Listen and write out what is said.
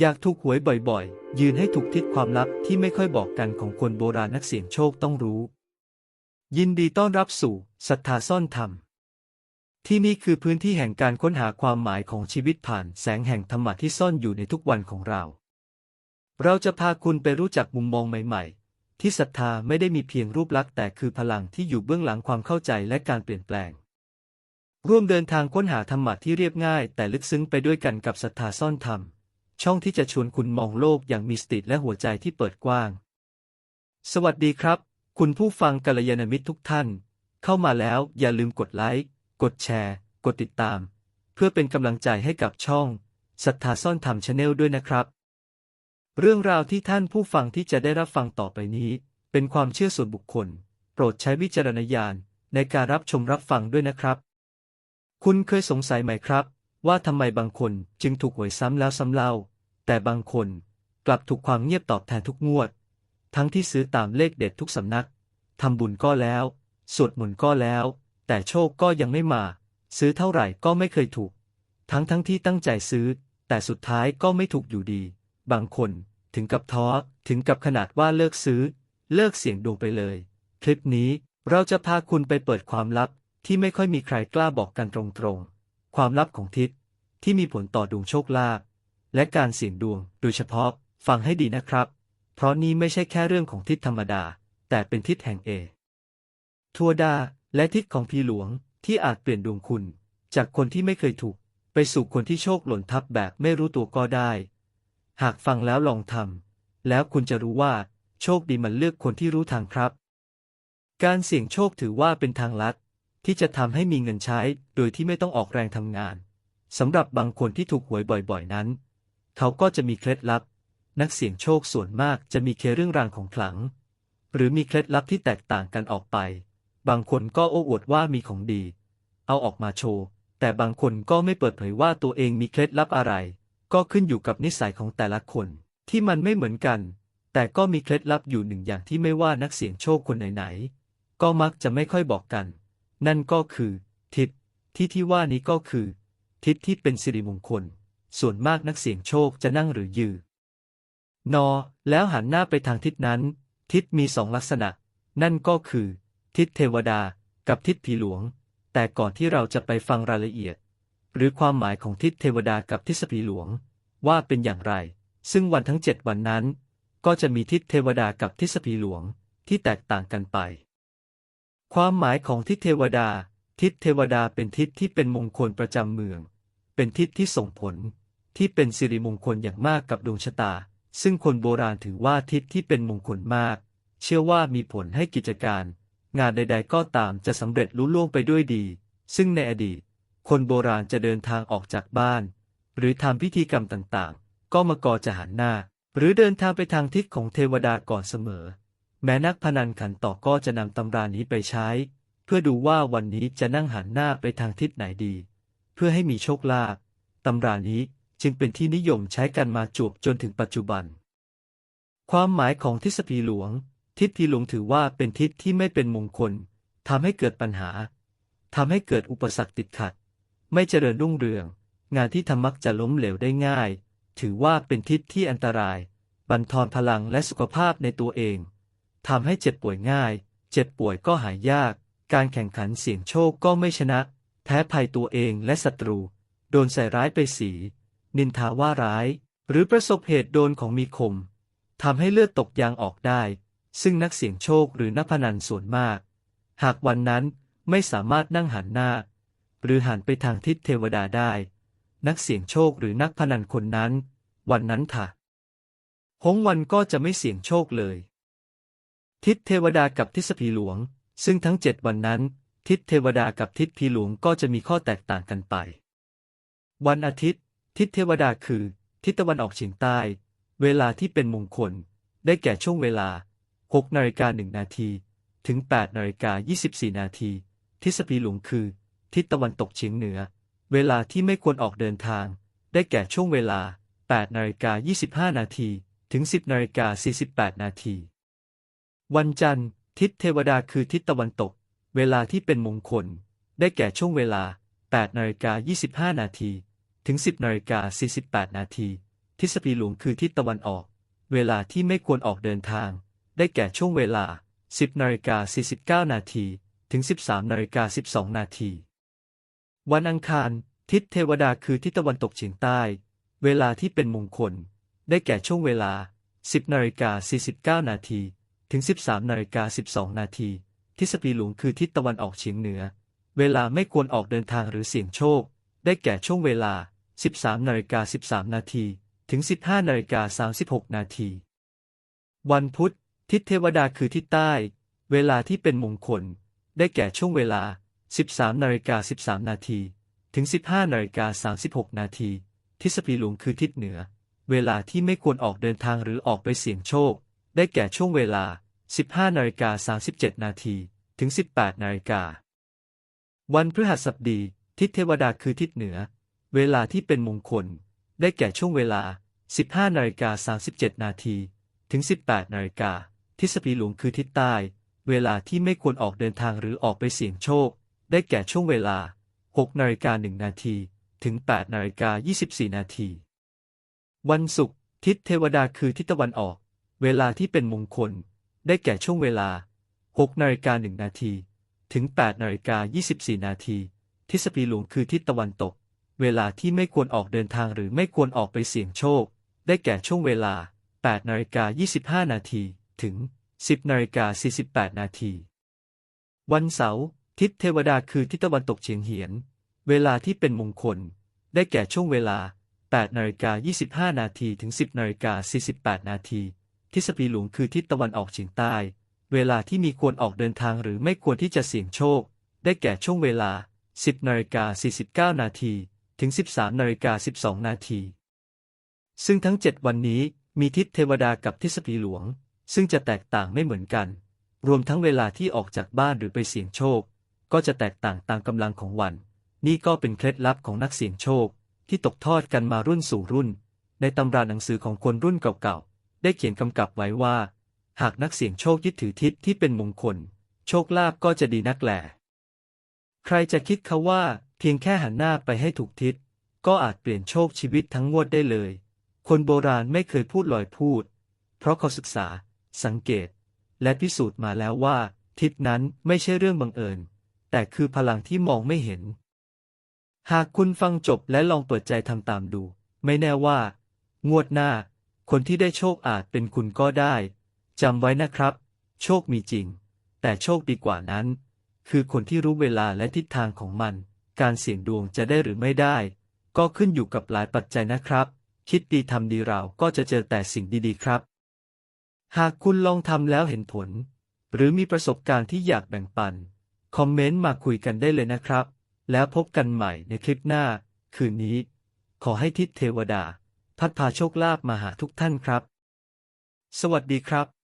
อยากถูกหวยบ่อยๆ ยืนให้ถูกทิศความลับที่ไม่ค่อยบอกกันของคนโบราณนักเสี่ยงโชคต้องรู้ ยินดีต้อนรับสู่ศรัทธาซ่อนธรรม ที่นี่คือพื้นที่แห่งการค้นหาความหมายของชีวิตผ่านแสงแห่งธรรมะที่ซ่อนอยู่ในทุกวันของเรา เราจะพาคุณไปรู้จักมุมมองใหม่ๆ ที่ศรัทธาไม่ได้มีเพียงรูปลักษณ์แต่คือพลังที่อยู่เบื้องหลังความเข้าใจและการเปลี่ยนแปลง ร่วมเดินทางค้นหาธรรมะที่เรียบง่าย แต่ลึกซึ้งไปด้วยกันกับศรัทธาซ่อนธรรม ช่องที่จะชวนคุณมองโลกอย่างมีสติและหัวใจที่เปิดกว้าง สวัสดีครับ คุณผู้ฟังกัลยาณมิตรทุกท่าน เข้ามาแล้วอย่าลืมกดไลค์ กดแชร์ กดติดตาม เพื่อเป็นกำลังใจให้กับช่องศรัทธาซ่อนธรรมชาแนลด้วยนะครับ เรื่องราวที่ท่านผู้ฟังที่จะได้รับฟังต่อไปนี้ เป็นความเชื่อส่วนบุคคล โปรดใช้วิจารณญาณในการรับชมรับฟังด้วยนะครับ คุณเคยสงสัยไหมครับ ว่าทำไมบางคนจึงถูกหวยซ้ำแล้วซ้ำเล่า แต่บางคนกลับถูกความเงียบตอบแทนทุกงวด ทั้งที่ซื้อตามเลขเด็ดทุกสำนักทำบุญก็แล้ว สวดมนต์ก็แล้ว แต่โชคก็ยังไม่มา ซื้อเท่าไหร่ก็ไม่เคยถูก ทั้งทั้งที่ตั้งใจซื้อ แต่สุดท้ายก็ไม่ถูกอยู่ดี บางคนถึงกับท้อถึงกับขนาดว่าเลิกซื้อ เลิกเสี่ยงดวงไปเลย คลิปนี้เราจะพาคุณไปเปิดความลับที่ไม่ค่อยมีใครกล้าบอกกันตรงๆ ความลับของทิศที่มีผลต่อดวงโชคลาภ และการเสี่ยงดวง โดยเฉพาะ ฟังให้ดีนะครับ เพราะนี่ไม่ใช่แค่เรื่องของทิศธรรมดา แต่เป็นทิศแห่งเอ ทัวดา และทิศของพีหลวงที่อาจเปลี่ยนดวงคุณ จากคนที่ไม่เคยถูก ไปสู่คนที่โชคหล่นทับแบบไม่รู้ตัวก็ได้ หากฟังแล้วลองทำแล้วคุณจะรู้ว่า โชคดีมันเลือกคนที่รู้ทางครับ การเสี่ยงโชคถือว่าเป็นทางลัดที่จะทำให้มีเงินใช้โดยที่ไม่ต้องออกแรงทำงานสำหรับบางคนที่ถูกหวยบ่อยๆ นั้น เขาก็จะมีเคล็ดลับ นักเสี่ยงโชคส่วนมากจะมีเคเรื่องรางของขลัง หรือมีเคล็ดลับที่แตกต่างกันออกไป บางคนก็โอ้อวดว่ามีของดี เอาออกมาโชว์ แต่บางคนก็ไม่เปิดเผยว่าตัวเองมีเคล็ดลับอะไร ก็ขึ้นอยู่กับนิสัยของแต่ละคนที่มันไม่เหมือนกัน แต่ก็มีเคล็ดลับอยู่หนึ่งอย่างที่ไม่ว่านักเสี่ยงโชคคนไหนๆก็มักจะไม่ค่อยบอกกัน นั่นก็คือ ทิศที่ที่ว่านี้ก็คือ ทิศที่เป็นสิริมงคล ส่วนมากนักเสี่ยงโชคจะนั่งหรือยืนนอ แล้วหันหน้าไปทางทิศนั้น ทิศมีสองลักษณะ นั่นก็คือ ทิศเทวดา กับทิศผีหลวง แต่ก่อนที่เราจะไปฟังรายละเอียด หรือความหมายของทิศเทวดากับทิศผีหลวง ว่าเป็นอย่างไร ซึ่งวันทั้งเจ็ดวันนั้น ก็จะมีทิศเทวดากับทิศผีหลวงที่แตกต่างกันไป ความหมายของทิศเทวดา ทิศเทวดาเป็นทิศที่เป็นมงคลประจำเมือง เป็นทิศที่ส่งผล ที่เป็นสิริมงคลอย่างมากกับดวงชะตา ซึ่งคนโบราณถือว่าทิศที่เป็นมงคลมาก เชื่อว่ามีผลให้กิจการ งานใด ๆ ก็ตามจะสำเร็จลุล่วงไปด้วยดี ซึ่งในอดีต คนโบราณจะเดินทางออกจากบ้าน หรือทำพิธีกรรมต่างๆ ก็มากอจะหันหน้า หรือเดินทางไปทางทิศของเทวดาก่อนเสมอ แม้นักพนันขันต่อก็จะนำตำรานี้ไปใช้ เพื่อดูว่าวันนี้จะนั่งหันหน้าไปทางทิศไหนดี เพื่อให้มีโชคลาภตำรานี้ จึงเป็นที่นิยมใช้กันมาจวบจนถึงปัจจุบัน ความหมายของทิศพีหลวง ทิศพีหลวงถือว่าเป็นทิศที่ไม่เป็นมงคลทำให้เกิดปัญหาทำให้เกิดอุปสรรคติดขัด ไม่เจริญรุ่งเรือง งานที่ทำมักจะล้มเหลวได้ง่าย ถือว่าเป็นทิศที่อันตราย บั่นทอนพลังและสุขภาพในตัวเองทำให้เจ็บป่วยง่าย เจ็บป่วยก็หายยาก การแข่งขันเสี่ยงโชคก็ไม่ชนะ แพ้ภัยตัวเองและศัตรู โดนใส่ร้ายไปสี นินทาว่าร้าย หรือประสบเหตุโดนของมีคมทำให้เลือดตกยางออกได้ ซึ่งนักเสี่ยงโชคหรือนักพนันส่วนมาก หากวันนั้นไม่สามารถนั่งหันหน้า หรือหันไปทางทิศเทวดาได้ นักเสี่ยงโชคหรือนักพนันคนนั้น วันนั้นค่ะหงวันก็จะไม่เสี่ยงโชคเลย ทิศเทวดากับทิศผีหลวง ซึ่งทั้งเจ็ดวันนั้น ทิศเทวดากับทิศผีหลวงก็จะมีข้อแตกต่างกันไป วันอาทิตย์ ทิศเทวดาคือ ทิศตะวันออกเฉียงใต้ เวลาที่เป็นมงคล ได้แก่ช่วงเวลา 6นาฬิกา1นาทีถึง8นาฬิกา24นาทีทิศผีหลงคือ ทิศตะวันตกเฉียงเหนือ เวลาที่ไม่ควรออกเดินทาง ได้แก่ช่วงเวลา8นาฬิกา25นาทีถึง 10นาฬิกา48นาทีวันจันทร์ ทิศเทวดาคือทิศตะวันตก เวลาที่เป็นมงคล ได้แก่ช่วงเวลา8นาฬิกา25นาที ถึง 10นาฬิกา48 นาทีทฤษฎีหลวงคือทิศตะวันออก เวลาที่ไม่ควรออกเดินทาง ได้แก่ช่วงเวลา 10นาฬิกา49 นาทีถึง 13นาฬิกา12 นาที วันอังคาร ทิศเทวดาคือทิศตะวันตกเฉียงใต้ เวลาที่เป็นมงคล ได้แก่ช่วงเวลา 10นาฬิกา49 นาทีถึง 13นาฬิกา12 นาทีทฤษฎีหลวงคือทิศตะวันออกเฉียงเหนือ เวลาไม่ควรออกเดินทางหรือเสี่ยงโชค ได้แก่ช่วงเวลา 13นาฬิกา13 นาทีถึง 15นาฬิกา36 นาทีวันพุธ ทิศเทวดาคือทิศใต้ เวลาที่เป็นมงคล ได้แก่ช่วงเวลา 13นาฬิกา13 นาทีถึง 15นาฬิกา36 นาทีทฤษฎีหลวงคือทิศเหนือ เวลาที่ไม่ควรออกเดินทางหรือออกไปเสี่ยงโชค ได้แก่ช่วงเวลา 15นาฬิกา37 นาทีถึง 18นาฬิกาวันพฤหัสบดี ทิศเทวดาคือทิศเหนือ เวลาที่เป็นมงคล ได้แก่ช่วงเวลา 15นาฬิกา37 นาทีถึง 18นาฬิกาทฤษฎีหลวงคือทิศใต้ เวลาที่ไม่ควรออกเดินทางหรือออกไปเสี่ยงโชค ได้แก่ช่วงเวลา 6นาฬิกา1นาทีถึง 8นาฬิกา24 นาทีวันศุกร์ทิศเทวดาคือทิศตะวันออก เวลาที่เป็นมงคล ได้แก่ช่วงเวลา 6นาฬิกา1นาทีถึง 8นาฬิกา24 นาทีทฤษฎีหลวงคือทิศตะวันตก เวลาที่ไม่ควรออกเดินทางหรือไม่ควรออกไปเสี่ยงโชค ได้แก่ช่วงเวลา 8นาฬิกา25 นาทีถึง 10นาฬิกา48 นาทีวันเสาร์ทิศเทวดาคือทิศตะวันตกเฉียงเหียน เวลาที่เป็นมงคล ได้แก่ช่วงเวลา 8นาฬิกา25 นาทีถึง 10นาฬิกา48 นาทีทฤษฎีหลวงคือทิศตะวันออกเฉียงใต้ เวลาที่มีควรออกเดินทางหรือไม่ควรที่จะเสี่ยงโชค ได้แก่ช่วงเวลา 10นาฬิกา49 นาที ถึง 13นาฬิกา12 นาที ซึ่งทั้ง 7 วันนี้มีทิศเทวดากับทฤษฎีหลวง ซึ่งจะแตกต่างไม่เหมือนกัน รวมทั้งเวลาที่ออกจากบ้านหรือไปเสี่ยงโชค ก็จะแตกต่างตามกำลังของวัน นี่ก็เป็นเคล็ดลับของนักเสี่ยงโชค ที่ตกทอดกันมารุ่นสู่รุ่น ในตำราหนังสือของคนรุ่นเก่าๆ ได้เขียนกำกับไว้ว่า หากนักเสี่ยงโชคยึดถือทิศที่เป็นมงคล โชคลาภก็จะดีนักแหล่ใครจะคิดเขาว่า พียงแค่หันหน้าไปให้ถูกทิศ ก็อาจเปลี่ยนโชคชีวิตทั้งงวดได้เลย คนโบราณไม่เคยพูดลอยพูด เพราะเขาศึกษา สังเกต และพิสูจน์มาแล้วว่า ทิศนั้นไม่ใช่เรื่องบังเอิญ แต่คือพลังที่มองไม่เห็น หากคุณฟังจบและลองเปิดใจทำตามดู ไม่แน่ว่า งวดหน้า คนที่ได้โชคอาจเป็นคุณก็ได้จำไว้นะครับ โชคมีจริง แต่โชคดีกว่านั้น คือคนที่รู้เวลาและทิศทางของมัน การเสี่ยงดวงจะได้หรือไม่ได้ ก็ขึ้นอยู่กับหลายปัจจัยนะครับ คิดดีทำดีเราก็จะเจอแต่สิ่งดีๆครับ หากคุณลองทำแล้วเห็นผล หรือมีประสบการณ์ที่อยากแบ่งปัน คอมเมนต์มาคุยกันได้เลยนะครับ แล้วพบกันใหม่ในคลิปหน้า คืนนี้ ขอให้ทิศเทวดา พัดพาโชคลาภมาหาทุกท่านครับ สวัสดีครับ